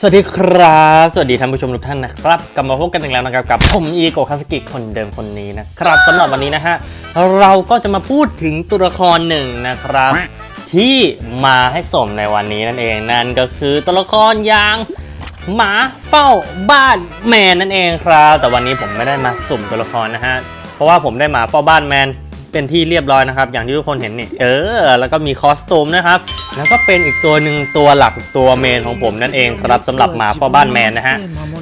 สวัสดีครับ สวัสดีท่านผู้ชมทุกท่านนะครับกลับมาพบกันอีกแล้วนะครับกับผมอีโกคาสกิคนเดิมคนนี้นะครับสำหรับวันนี้นะฮะเราก็จะมาพูดถึงตัวละครหนึ่งนะครับ ที่มาให้สมในวันนี้นั่นเองนั่นก็คือตัวละครอย่างหมาเฝ้าบ้านแมนนั่นเองครับ แต่วันนี้ผมไม่ได้มาสุ่มตัวละครนะฮะเพราะว่าผมได้หมาเฝ้าบ้านแมน เป็นที่เรียบร้อยนะครับ อย่างที่ทุกคนเห็นนี่เออ แล้วก็มีคอสตูมนะครับ แล้วก็เป็นอีกตัวหนึ่งตัวหลักตัวเมนของผมนั่นเองครับสำหรับหมาเฝ้าบ้านแมนนะฮะ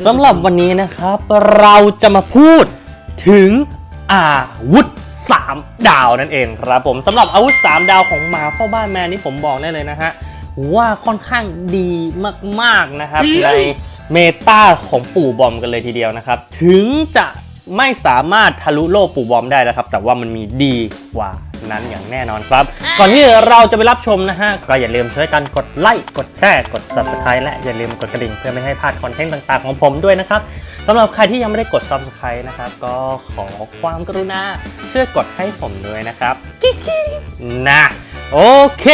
สำหรับวันนี้นะครับ เราจะมาพูดถึงอาวุธ3 ดาวนั่นเองครับผมสำหรับอาวุธ 3 ดาวของหมาเฝ้าบ้านแมนนี่ผมบอกได้เลยนะฮะว่าค่อนข้างดีมากๆนะครับในเมตาของปู่บอมกันเลยทีเดียวนะครับ ถึงจะ ไม่สามารถทะลุโลกปู่บอมได้นะครับ แต่ว่ามันมีดีกว่านั้นอย่างแน่นอนครับ ก่อนที่เราจะไปรับชมนะฮะ ก็อย่าลืมช่วยกันกดไลค์กดแชร์กด subscribe และอย่าลืมกดกระดิ่งเพื่อไม่ให้พลาดคอนเทนต์ต่างๆของผมด้วยนะครับสำหรับใครที่ยังไม่ได้กด subscribe นะครับ ก็ขอความกรุณาช่วยกดให้ผมด้วยนะครับกิ๊กๆนะโอเค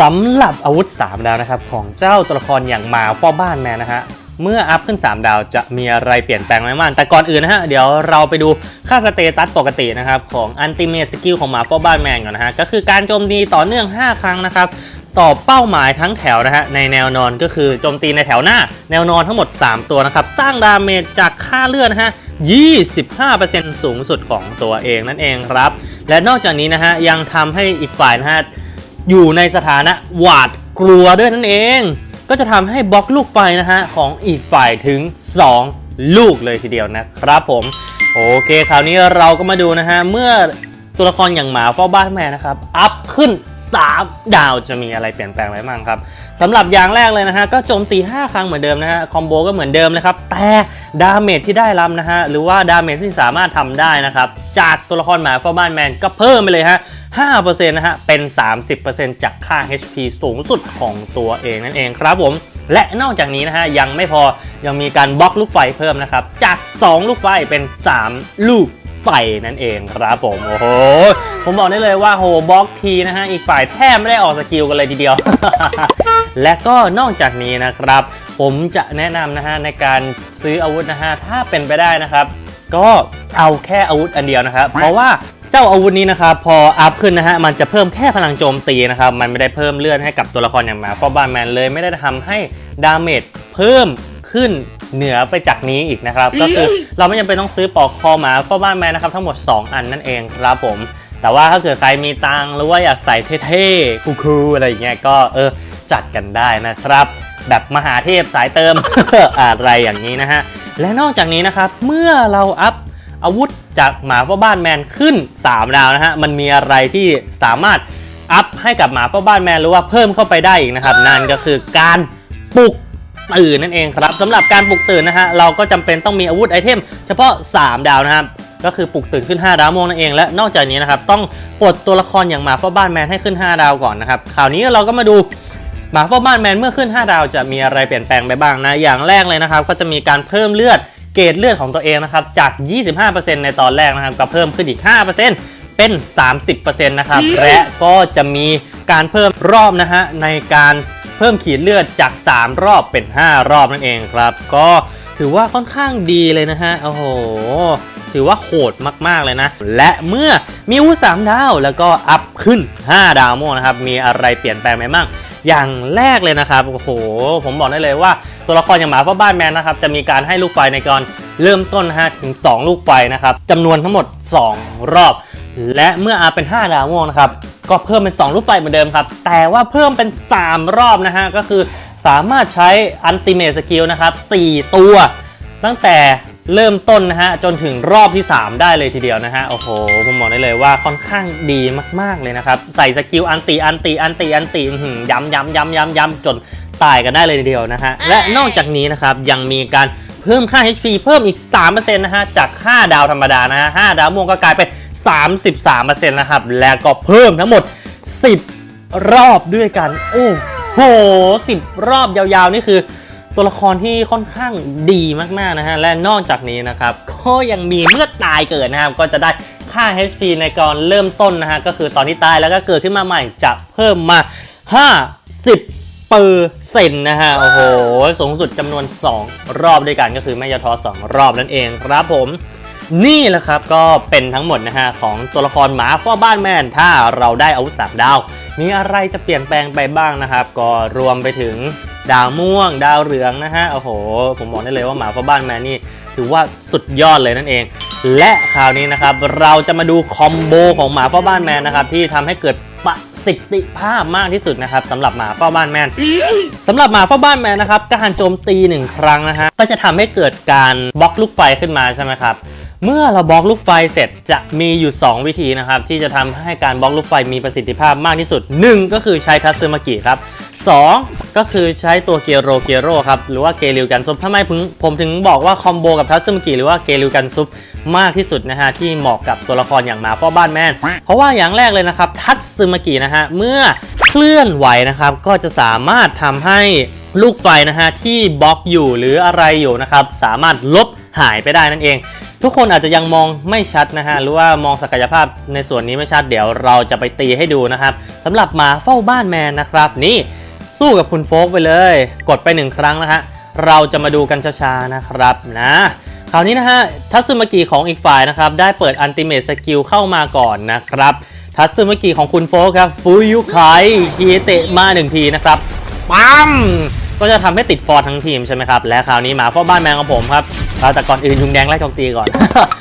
สำหรับอาวุธ 3 ดาวนะครับ ของเจ้าตัวละครอย่างหมาเฝ้บ้านแมนนะฮะเมื่ออัพขึ้น 3 ดาวจะมีอะไรเปลี่ยนแปลงไหมบ้างแต่ก่อนอื่นนะฮะ เดี๋ยวเราไปดูค่าสเตตัสปกตินะครับ ของอันติเมสกิลของหมาเฝ้บ้านแมนก่อนนะฮะ ก็คือการโจมตีต่อเนื่อง 5 ครั้งนะครับ ต่อเป้าหมายทั้งแถวนะฮะ ในแนวนอนก็คือโจมตีในแถวหน้า แนวนอนทั้งหมด 3 ตัวนะครับ สร้างดาเมจจากค่าเลือดนะฮะ25%สูงสุดของตัวเองนั่นเองครับ และนอกจากนี้นะฮะยังทำให้อีกฝ่ายนะฮะ อยู่ในสถานะหวาดกลัวด้วยนั่นเอง ก็จะทำให้บล็อกลูกไฟนะฮะของอีกฝ่ายถึง 2 ลูกเลยทีเดียวนะครับผม โอเคคราวนี้เราก็มาดูนะฮะเมื่อตัวละครอย่างหมาเฝ้าบ้านแม่นะครับ อัพขึ้น 3 ดาวจะมีอะไรเปลี่ยนแปลงไหมบ้างครับสำหรับอย่างแรกเลยนะฮะก็โจมตี 5 ครั้งเหมือนเดิมนะฮะคอมโบก็เหมือนเดิมเลยครับแต่ดาเมจที่ได้รับนะฮะหรือว่าดาเมจที่สามารถทำได้นะครับจากตัวละครหมาเฝ้าบ้านแมนก็เพิ่มไปเลยฮะ5%นะฮะเป็น 30%จากค่า HP สูงสุดของตัวเองนั่นเองครับผมและนอกจากนี้นะฮะยังไม่พอยังมีการบล็อกลูกไฟเพิ่มนะครับจาก 2 ลูกไฟเป็น 3 ลูก ไฟนั่นเองครับผมโอ้โหผมบอกได้เลยว่าโหบล็อกทีนะฮะอีกฝ่ายแทบไม่ได้ออกสกิลกันเลยทีเดียว และก็นอกจากนี้นะครับ ผมจะแนะนำนะฮะในการซื้ออาวุธนะฮะถ้าเป็นไปได้นะครับ ก็เอาแค่อาวุธอันเดียวนะครับ เพราะว่าเจ้าอาวุธนี้นะครับพออัพขึ้นนะฮะมันจะเพิ่มแค่พลังโจมตีนะครับมันไม่ได้เพิ่มเลื่อดให้กับตัวละครอย่างหมาฟอบานแมนเลยไม่ได้ทำให้ดาเมจเพิ่มขึ้น เหนือไปจากนี้อีกนะครับ ก็คือเราไม่จำเป็นต้องซื้อปลอกคอหมาฟอบานแมนนะครับทั้งหมด 2 อันนั่นเองครับผม แต่ว่าถ้าเกิดใครมีตังค์หรือว่าอยากใส่เท่ๆคูลๆอะไรอย่างเงี้ยก็เออจัดกันได้นะครับ แบบมหาเทพสายเติมอะไรอย่างนี้นะฮะและนอกจากนี้นะครับเมื่อเราอัพอาวุธจากหมาเฝ้าบ้านแมนขึ้น 3 ดาวนะฮะมันมีอะไรที่สามารถอัพให้กับหมาเฝ้าบ้านแมนหรือว่าเพิ่มเข้าไปได้อีกนะครับนั่นก็คือการปลุก ตื่นนั่นเองครับสำหรับการปลุกตื่นนะฮะเราก็จำเป็นต้องมีอาวุธไอเทม เฉพาะ 3 ดาวนะครับก็คือปลุกตื่นขึ้น 5 ดาวโมงนั่นเอง และนอกจากนี้นะครับต้องปลดตัวละครอย่างหมาเฝ้าบ้านแมนให้ขึ้น 5 ดาวก่อนนะครับคราวนี้เราก็มาดูหมาเฝ้าบ้านแมนเมื่อขึ้น 5 ดาวจะมีอะไรเปลี่ยนแปลงไปบ้างนะอย่างแรกเลยนะครับก็จะมีการเพิ่มเลือดเกรดเลือดของตัวเองนะครับจาก 25%ในตอนแรกนะครับก็เพิ่มขึ้นอีก 5%เป็น 30%นะครับและก็จะมีการเพิ่มรอบนะฮะในการ เพิ่มขีดเลือดจาก 3 รอบเป็น 5 รอบนั่นเองครับ ก็ถือว่าค่อนข้างดีเลยนะฮะ โอ้โห ถือว่าโหดมากๆเลยนะ และเมื่อมีอาวุธ3ดาวแล้วก็อัพขึ้น 5 ดาวโมนะครับ มีอะไรเปลี่ยนแปลงไหมบ้างอย่างแรกเลยนะครับโอ้โห ผมบอกได้เลยว่า ตัวละครอย่างหมาเฝ้าบ้านแมนนะครับจะมีการให้ลูกไฟในก่อนเริ่มต้นฮะถึง 2 ลูกไฟนะครับจำนวนทั้งหมด 2 รอบ และเมื่ออาเป็น 5 ดาวม่วงนะครับ ก็เพิ่มเป็น2ลูกไฟเหมือนเดิมครับ แต่ว่าเพิ่มเป็น 3 รอบนะฮะ ก็คือสามารถใช้อันติเม e สกิลนะครับ 4 ตัว ตั้งแต่เริ่มต้นนะฮะ จนถึงรอบที่ 3 ได้เลยทีเดียวนะฮะ โอ้โห ผมบอกได้เลยว่าค่อนข้างดีมาก ๆ เลยนะครับ ใส่สกิลอันติ อันติ อันติ อันติอื้อหือย้ำย้ำย้ำย้ำย้ำจนตายกันได้เลยทีเดียวนะฮะ และนอกจากนี้นะครับยังมีการเพิ่มค่า HP เพิ่มอีก 3%นะฮะ จาก 5 ดาวธรรมดานะฮะ 5 ดาวม่วงก็กลายเป็น 33%นะครับ แล้วก็เพิ่มทั้งหมด 10 รอบด้วยกัน โอ้โห 10 รอบยาวๆ นี่คือตัวละครที่ค่อนข้างดีมากๆนะฮะ และนอกจากนี้นะครับ ก็ยังมีเมื่อตายเกิดนะครับ ก็จะได้ค่า HP ในก่อนเริ่มต้นนะฮะ ก็คือตอนที่ตายแล้วก็เกิดขึ้นมาใหม่จะเพิ่มมา 50เปอร์เซ็นต์นะฮะ โอ้โห สูงสุดจำนวน 2 รอบด้วยกันก็คือไม่ยาทอ2 รอบนั่นเองครับผม นี่แหละครับก็เป็นทั้งหมดนะฮะของตัวละครหมาฟ้าบ้านแมน ถ้าเราได้อาวุธสามดาว มีอะไรจะเปลี่ยนแปลงไปบ้างนะครับ ก็รวมไปถึงดาวม่วง ดาวเหลืองนะฮะโอ้โห ผมบอกได้เลยว่าหมาฟ้าบ้านแมนนี่ถือว่าสุดยอดเลยนั่นเอง และคราวนี้นะครับเราจะมาดูคอมโบของหมาฟ้าบ้านแมนนะครับที่ทำให้เกิดประสิทธิภาพมากที่สุดนะครับสำหรับหมาเฝ้าบ้านแมนสำหรับหมาเฝ้าบ้านแมนนะครับการโจมตีหนึ่งครั้งนะฮะก็จะทำให้เกิดการบล็อกลูกไฟขึ้นมาใช่ไหมครับ เมื่อเราบล็อกลูกไฟเสร็จจะมีอยู่ 2 วิธีนะครับ ที่จะทำให้การบล็อกลูกไฟมีประสิทธิภาพมากที่สุด 1 ก็คือใช้ทัตซึมากิครับ 2 ก็คือใช้ตัวเกโรเกโรครับ หรือว่าเกลิวกันซุปทำไมผมผมถึงบอกว่าคอมโบกับทัตซึมากิหรือว่าเกลิวกันซุปมากที่สุดนะฮะ ที่เหมาะกับตัวละครอย่างมาเฝ้าบ้านแมนเพราะว่าอย่างแรกเลยนะครับทัตซึมากินะฮะเมื่อเคลื่อนไหวนะครับก็จะสามารถทำให้ลูกไฟนะฮะที่บล็อกอยู่หรืออะไรอยู่นะครับสามารถลบหายไปได้นั่นเอง ทุกคนอาจจะยังมองไม่ชัดนะฮะหรือว่ามองศักยภาพในส่วนนี้ไม่ชัดเดี๋ยวเราจะไปตีให้ดูนะครับสำหรับหมาเฝ้าบ้านแมนนะครับ นี่สู้กับคุณโฟกไปเลย กดไปหนึ่งครั้งนะฮะเราจะมาดูกันช้าๆนะครับนะคราวนี้นะฮะทัตสึมกิของอีกฝ่ายนะครับได้เปิดอันติเม e สกิลเข้ามาก่อนนะครับทัตสึมกิของคุณโฟกครับฟูยุไคคีเตะมาหนึ่งทีนะครับปั๊ม ก็จะทำให้ติดฟอร์ทั้งทีมใช่ไหมครับ และคราวนี้หมาเฝ้าบ้านแมงของผมครับเราแต่ก่อนอื่นยุงแดงไล่โจมตีก่อน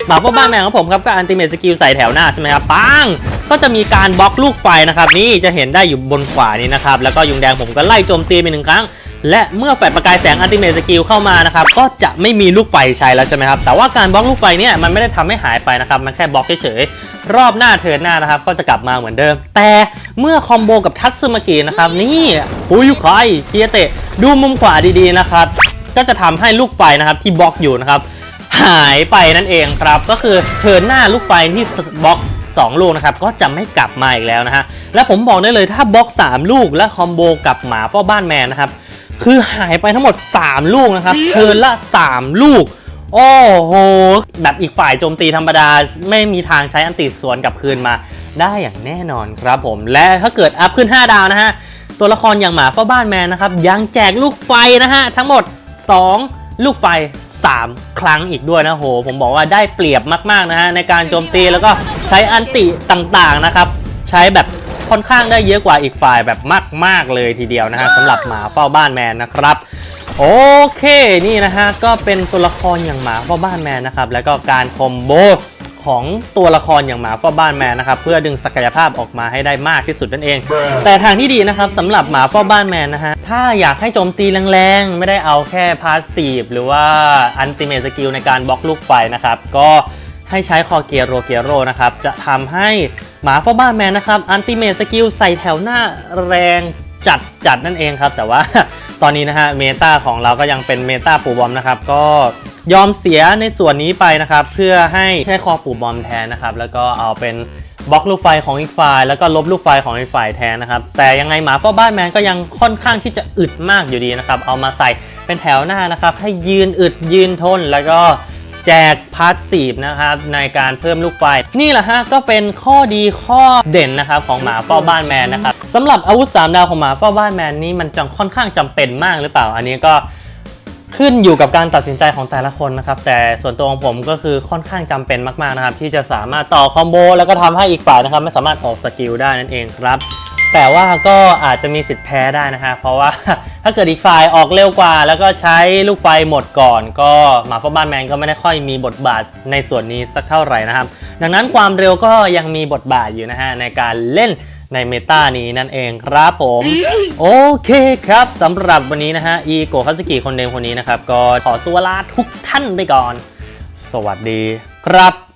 หมาเฝ้าบ้านแมงของผมครับก็อันติเม e สกิลใส่แถวหน้าใช่ไหมครับปังก็จะมีการบล็อกลูกไฟนะครับนี่จะเห็นได้อยู่บนขวานี้นะครับแล้วก็ยุงแดงผมก็ไล่โจมตีไปหนึ่งครั้ง และเมื่อแฟลชประกายแสงอัลติเม e สกิลเข้ามานะครับก็จะไม่มีลูกไฟใช้แล้วใช่ไหมครับแต่ว่าการบล็อกลูกไฟเนี่ยมันไม่ได้ทำให้หายไปนะครับมันแค่บล็อกเฉยๆรอบหน้าเทิร์นหน้านะครับก็จะกลับมาเหมือนเดิม แต่เมื่อคอมโบกับทัตสึมากินะครับนี่ฟูยุคอยเคียเตะดูมุมขวาดีๆนะครับก็จะทำให้ลูกไฟนะครับที่บล็อกอยู่นะครับหายไปนั่นเองครับก็คือเทิร์นหน้าลูกไฟที่บล็อก2 ลูกนะครับก็จะไม่กลับมาอีกแล้วนะฮะและผมบอกได้เลยถ้าบล็อก 3 ลูกและคอมโบกับหมาเฝ้าบ้านแมนนะครับ คือหายไปทั้งหมด 3 ลูกนะครับเทิร์นละ 3 ลูก โอ้โห แบบอีกฝ่ายโจมตีธรรมดา ไม่มีทางใช้อันติสวนกลับคืนมา ได้อย่างแน่นอนครับผม และถ้าเกิดอัพขึ้น 5 ดาวนะฮะ ตัวละครอย่างหมาเฝ้าบ้านแมนนะครับ ยังแจกลูกไฟนะฮะ ทั้งหมด 2 ลูกไฟ 3 ครั้งอีกด้วยนะโห ผมบอกว่าได้เปรียบมาก ๆ นะฮะ ในการโจมตีแล้วก็ใช้อันติต่างๆนะครับ ใช้แบบ ค่อนข้างได้เยอะกว่าอีกฝ่ายแบบมาก ๆ เลยทีเดียวนะฮะสำหรับหมาเฝ้าบ้านแมนนะครับโอเคนี่นะฮะก็เป็นตัวละครอย่างหมาเฝ้าบ้านแมนนะครับแล้วก็การคอมโบของตัวละครอย่างหมาเฝ้าบ้านแมนนะครับเพื่อดึงศักยภาพออกมาให้ได้มากที่สุดนั่นเอง แต่ทางที่ดีนะครับสำหรับหมาเฝ้าบ้านแมนนะฮะถ้าอยากให้โจมตีแรงๆ ไม่ได้เอาแค่พาสซีฟหรือว่าอันติเม e สกิลในการบล็อกลูกไฟนะครับก็ให้ใช้คอเกียโรเกียโรนะครับจะทำให้ หมาเฝ้าบ้านแมนนะครับอันติเม e สกิลใส่แถวหน้าแรงจัดจัดนั่นเองครับ แต่ว่าตอนนี้นะฮะเมตาของเราก็ยังเป็นเมตาปูบอมนะครับ ก็ยอมเสียในส่วนนี้ไปนะครับ เพื่อให้ใช้คอปูบอมแทนนะครับ แล้วก็เอาเป็นบล็อกลูกไฟของอีกฝ่าย แล้วก็ลบลูกไฟของอีกฝ่ายแทนนะครับ แต่ยังไงหมาเฝ้าบ้านแมนก็ยังค่อนข้างที่จะอึดมากอยู่ดีนะครับ เอามาใส่เป็นแถวหน้านะครับ ให้ยืนอึดยืนทนแล้วก็ แจกพาร์ทสีบนะครับในการเพิ่มลูกไฟ นี่แหละฮะก็เป็นข้อดีข้อเด่นนะครับของหมาเฝ้าบ้านแมนนะครับสำหรับอาวุธ 3 ดาวของหมาเฝ้าบ้านแมนนี่มันจังค่อนข้างจำเป็นมากหรือเปล่า อันนี้ก็ขึ้นอยู่กับการตัดสินใจของแต่ละคนนะครับ แต่ส่วนตัวของผมก็คือค่อนข้างจำเป็นมากๆนะครับ ที่จะสามารถต่อคอมโบแล้วก็ทำให้อีกฝ่ายนะครับ ไม่สามารถออกสกิลได้นั่นเองครับ แต่ว่าก็อาจจะมีสิทธิ์แพ้ได้นะฮะ เพราะว่าถ้าเกิดอีกฝ่ายออกเร็วกว่า แล้วก็ใช้ลูกไฟหมดก่อน ก็หมาฟ้าบ้านแมนก็ไม่ได้ค่อยมีบทบาทในส่วนนี้สักเท่าไหร่นะครับ ดังนั้นความเร็วก็ยังมีบทบาทอยู่นะฮะในการเล่นในเมตานี้นั่นเองครับผม โอเคครับสำหรับวันนี้นะฮะ อีโกคาสกิคนเดิมคนนี้นะครับ ก็ขอตัวลาทุกท่านไปก่อน สวัสดีครับ